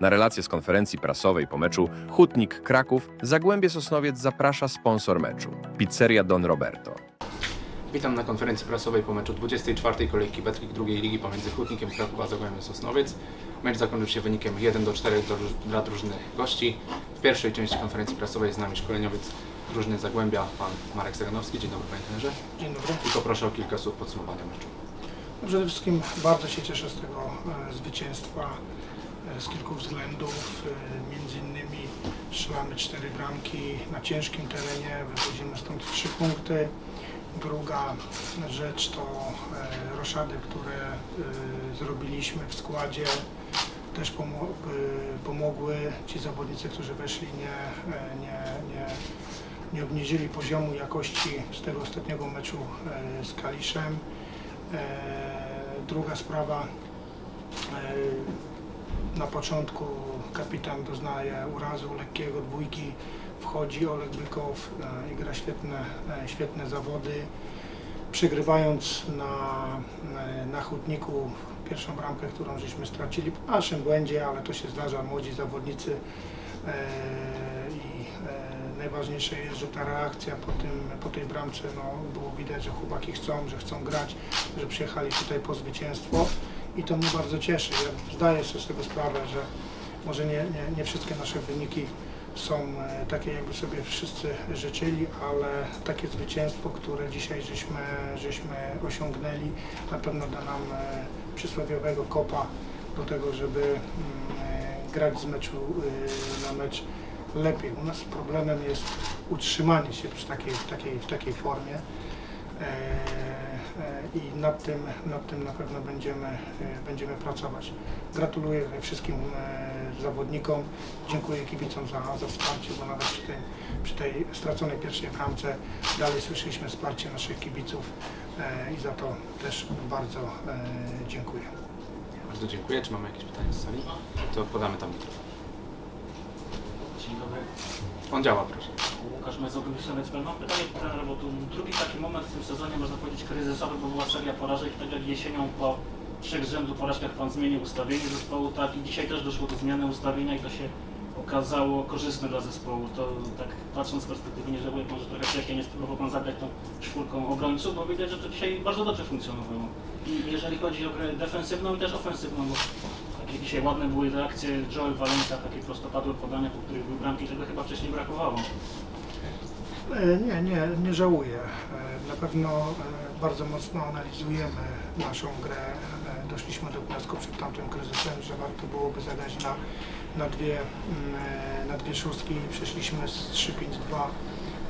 Na relację z konferencji prasowej po meczu Hutnik Kraków Zagłębie Sosnowiec zaprasza sponsor meczu Pizzeria Don Roberto. Witam na konferencji prasowej po meczu 24. kolejki Betlik drugiej ligi pomiędzy Hutnikiem Kraków a Zagłębiem Sosnowiec. Mecz zakończył się wynikiem 1 do 4 do, dla drużyny gości. W pierwszej części konferencji prasowej jest z nami szkoleniowiec drużyny Zagłębia, pan Marek Zaganowski. Dzień dobry panie trenerze. Dzień dobry. I poproszę o kilka słów podsumowania meczu. Przede wszystkim bardzo się cieszę z tego e, zwycięstwa z kilku względów. E, Między innymi strzelamy cztery bramki na ciężkim terenie, wychodzimy stąd trzy punkty. Druga rzecz to e, roszady, które e, zrobiliśmy w składzie. Też pomo- pomogły ci zawodnicy, którzy weszli, nie, nie, nie, nie obniżyli poziomu jakości z tego ostatniego meczu z Kaliszem. Druga sprawa, na początku kapitan doznaje urazu lekkiego dwójki, wchodzi Oleg Bykow e, i gra świetne, e, świetne zawody. Przegrywając na, e, na Hutniku pierwszą bramkę, którą żeśmy stracili po naszym błędzie, ale to się zdarza, młodzi zawodnicy i najważniejsze jest, że ta reakcja po, tym, po tej bramce, no, było widać, że chłopaki chcą, że chcą grać, że przyjechali tutaj po zwycięstwo i to mnie bardzo cieszy. Ja zdaję sobie z tego sprawę, że może nie, nie, nie wszystkie nasze wyniki są e, takie, jakby sobie wszyscy życzyli, ale takie zwycięstwo, które dzisiaj żeśmy, żeśmy osiągnęli, na pewno da nam e, przysłowiowego kopa do tego, żeby mm, e, grać z meczu na mecz lepiej. U nas problemem jest utrzymanie się przy takiej, w, takiej, w takiej formie. I nad tym, nad tym na pewno będziemy, e, będziemy pracować. Gratuluję wszystkim e, zawodnikom, dziękuję kibicom za, za wsparcie, bo nawet przy tej, przy tej straconej pierwszej bramce dalej słyszeliśmy wsparcie naszych kibiców e, i za to też bardzo dziękuję. Bardzo dziękuję. Czy mamy jakieś pytania z sali? To podamy tam mikrofon. Dzień dobry. On działa, proszę. Łukasz Mezogły, Soniec Mam pytanie do trenera, bo tu drugi taki moment w tym sezonie, można powiedzieć, kryzysowy, bo była seria porażek, tak jak jesienią po trzech rzędu porażkach Pan zmienił ustawienie zespołu, tak i dzisiaj też doszło do zmiany ustawienia i to się okazało korzystne dla zespołu. To tak patrząc z perspektywy, nie żałuję, może trochę wcześniej nie spróbował Pan zagrać tą czwórką obrońców, bo widać, że to dzisiaj bardzo dobrze funkcjonowało. I jeżeli chodzi o grę defensywną i też ofensywną, bo takie dzisiaj ładne były reakcje Joel Valencia, takie prostopadłe podania, po których były bramki, czego chyba wcześniej brakowało. E, Nie, nie, nie żałuję. E, Na pewno e, bardzo mocno analizujemy naszą grę. Doszliśmy do wniosku przed tamtym kryzysem, że warto byłoby zagrać na, na, dwie, mm, na dwie szóstki. Przeszliśmy z 3-5-2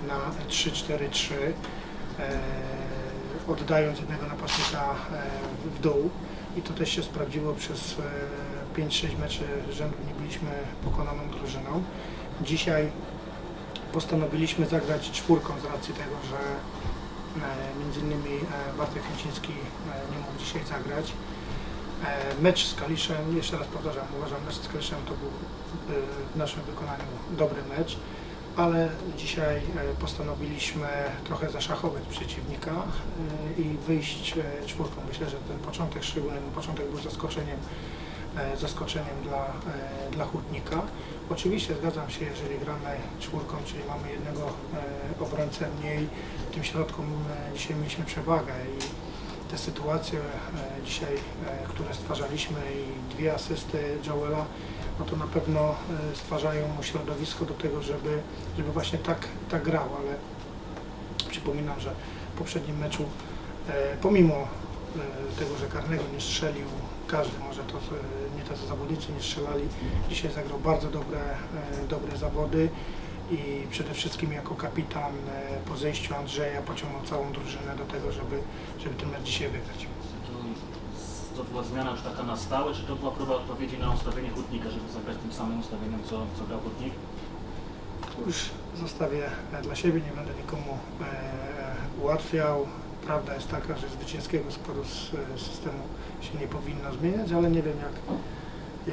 na 3-4-3, e, oddając jednego napastnika w dół. I to też się sprawdziło przez e, 5-6 meczy rzędu. Nie byliśmy pokonaną drużyną. Dzisiaj postanowiliśmy zagrać czwórką z racji tego, że e, między innymi e, Bartek Chęciński e, nie mógł dzisiaj zagrać. E, Mecz z Kaliszem, jeszcze raz powtarzam, uważam, mecz z Kaliszem to był e, w naszym wykonaniu dobry mecz, ale dzisiaj e, postanowiliśmy trochę zaszachować przeciwnika e, i wyjść e, czwórką. Myślę, że ten początek, szczególnie ten początek był zaskoczeniem zaskoczeniem dla, dla hutnika. Oczywiście zgadzam się, jeżeli gramy czwórką, czyli mamy jednego obrońcę mniej, w tym środku dzisiaj mieliśmy przewagę i te sytuacje e, dzisiaj, e, które stwarzaliśmy i dwie asysty Joela, no to na pewno e, stwarzają mu środowisko do tego, żeby, żeby właśnie tak, tak grał, ale przypominam, że w poprzednim meczu pomimo tego, że karnego nie strzelił każdy, może to nie tacy zawodnicy nie strzelali, dzisiaj zagrał bardzo dobre, dobre zawody i przede wszystkim jako kapitan e, po zejściu Andrzeja pociągnął całą drużynę do tego, żeby, żeby ten mecz dzisiaj wygrać. To, to była zmiana już taka na stałe, czy to była próba odpowiedzi na ustawienie hutnika, żeby zagrać tym samym ustawieniem, co, co grał hutnik? Już zostawię e, dla siebie, nie będę nikomu e, ułatwiał. Prawda jest taka, że zwycięskiego składu z, e, systemu się nie powinno zmieniać, ale nie wiem jak,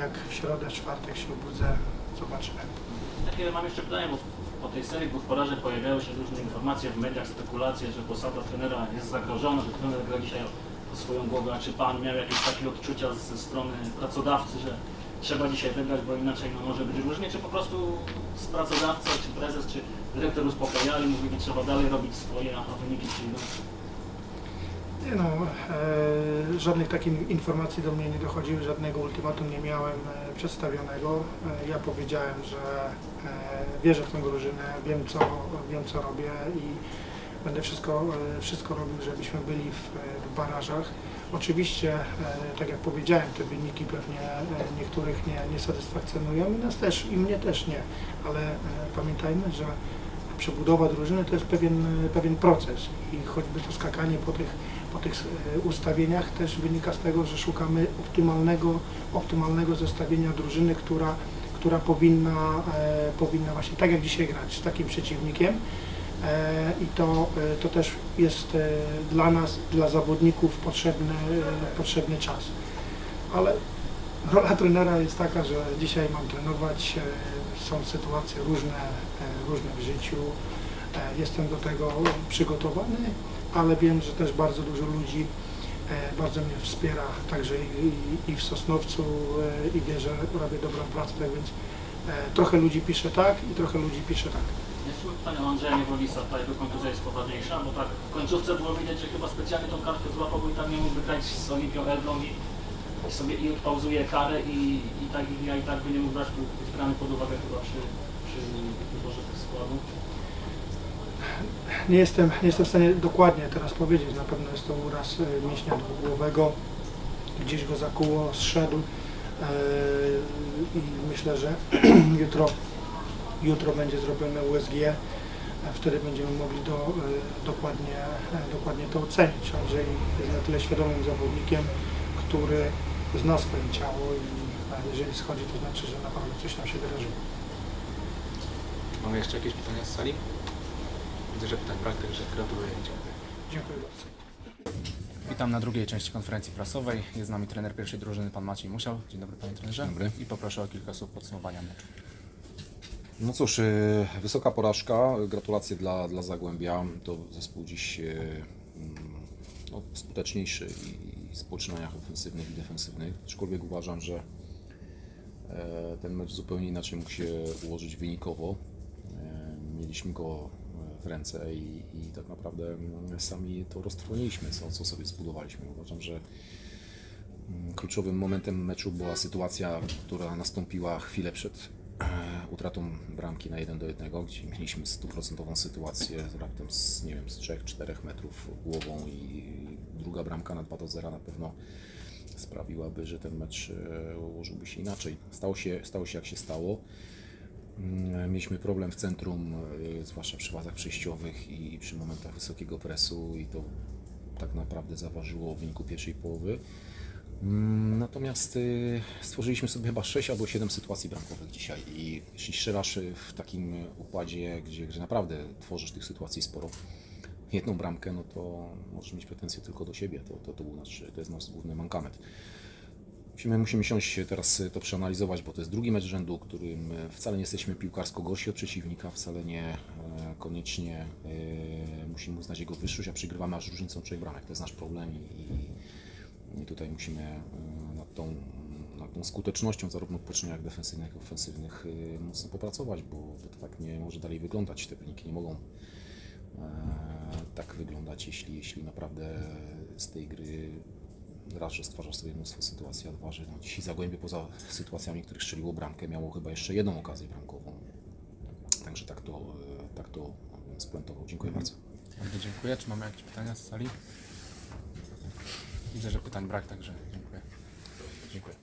jak w środę, w czwartek się obudzę, zobaczymy. Mam jeszcze pytanie, bo po tej serii porażek pojawiały się różne informacje w mediach, spekulacje, że posada trenera jest zagrożona, że trener gra dzisiaj o, swoją głowę. A czy Pan miał jakieś takie odczucia ze strony pracodawcy, że trzeba dzisiaj wygrać, bo inaczej no, może być różnie, czy po prostu z pracodawcą, czy prezes, czy dyrektor uspokajali, mówili, trzeba dalej robić swoje, a wyniki przyjdą. Nie no, e, żadnych takich informacji do mnie nie dochodziły, żadnego ultimatum nie miałem e, przedstawionego. E, ja powiedziałem, że e, wierzę w tę drużynę, wiem co, wiem co robię i będę wszystko, e, wszystko robił, żebyśmy byli w, w barażach. Oczywiście, e, tak jak powiedziałem, te wyniki pewnie e, niektórych nie, nie satysfakcjonują i nas też, i mnie też nie, ale e, pamiętajmy, że przebudowa drużyny to jest pewien, pewien proces i choćby to skakanie po tych, po tych e, ustawieniach też wynika z tego, że szukamy optymalnego, optymalnego zestawienia drużyny, która, która powinna, e, powinna właśnie tak jak dzisiaj grać z takim przeciwnikiem. E, I to, to też jest dla nas, dla zawodników potrzebny, potrzebny czas. Ale rola trenera jest taka, że dzisiaj mam trenować, są sytuacje różne, różne w życiu. Jestem do tego przygotowany, ale wiem, że też bardzo dużo ludzi e, bardzo mnie wspiera, także i, w Sosnowcu e, i wie, że robię dobrą pracę, tak więc e, trochę ludzi pisze tak i trochę ludzi pisze tak. Jeszcze pytanie o Andrzeja Niewolisa, ta jego kontuzja jest poważniejsza, bo tak w końcówce było widać, że chyba specjalnie tą kartkę złapał, i tam nie mógł wygrać z Olimpią Elbląg i, sobie i pauzuje karę i, i tak i ja i tak by nie mógł brać być brany pod uwagę chyba przy wyborze tych składów. Nie jestem, nie jestem w stanie dokładnie teraz powiedzieć, na pewno jest to uraz e, mięśnia dwugłowego, gdzieś go zakuło, zszedł e, i myślę, że jutro, jutro będzie zrobione USG, e, wtedy będziemy mogli do, dokładnie, dokładnie to ocenić. Andrzej jest na tyle świadomym zawodnikiem, który zna swoje ciało i jeżeli schodzi, to znaczy, że naprawdę coś tam się wydarzyło. Mamy jeszcze jakieś pytania z sali? Widzę, że pytań brak, także gratuluję i dziękuję. Dziękuję bardzo. Witam na drugiej części konferencji prasowej. Jest z nami trener pierwszej drużyny, pan Maciej Musiał. Dzień dobry panie trenerze. Dzień dobry. I poproszę o kilka słów podsumowania meczu. No cóż, e, wysoka porażka. Gratulacje dla, dla Zagłębia. To zespół dziś e, mm, no, skuteczniejszy i w poczynaniach ofensywnych i defensywnych. Aczkolwiek uważam, że e, ten mecz zupełnie inaczej mógł się ułożyć wynikowo. E, Mieliśmy go ręce i, i tak naprawdę mm, sami to roztrwoniliśmy, co, co sobie zbudowaliśmy. Uważam, że Mm, Kluczowym momentem meczu była sytuacja, która nastąpiła chwilę przed e, utratą bramki na 1 do 1, gdzie mieliśmy stuprocentową sytuację raptem z, nie wiem, z 3-4 metrów głową i druga bramka na 2 do 0 na pewno sprawiłaby, że ten mecz e, ułożyłby się inaczej. Stało się, stało się jak się stało. Mm, Mieliśmy problem w centrum, e, zwłaszcza przy wazach przejściowych i, i przy momentach wysokiego presu i to tak naprawdę zaważyło w wyniku pierwszej połowy. Mm, Natomiast y, stworzyliśmy sobie chyba 6 albo 7 sytuacji bramkowych dzisiaj i jeśli strzelasz y, w takim układzie, gdzie, gdzie naprawdę tworzysz tych sytuacji sporo, jedną bramkę, no to możesz mieć pretensje tylko do siebie, to, to, to, był nasz, to jest nasz główny mankament. Musimy, musimy siąść teraz y, to przeanalizować, bo to jest drugi mecz rzędu, którym y, wcale nie jesteśmy piłkarsko gorsi od przeciwnika, wcale nie e, koniecznie e, musimy uznać jego wyższość, a przygrywamy aż różnicą trzech bramek. To jest nasz problem i, i, tutaj musimy e, nad tą, nad tą skutecznością zarówno w poczynaniach defensywnych, jak i ofensywnych mocno popracować, bo, to tak nie może dalej wyglądać. Te wyniki nie mogą tak wyglądać, jeśli, jeśli naprawdę z tej gry raz, że stwarza sobie mnóstwo sytuacji, a dwa, że no, dzisiaj Zagłębie poza sytuacjami, których strzeliło bramkę, miało chyba jeszcze jedną okazję bramkową. Także tak to, e, tak to spuentował. Dziękuję bardzo. Bardzo dziękuję. Czy mamy jakieś pytania z sali? Widzę, że pytań brak, także dziękuję. Dziękuję.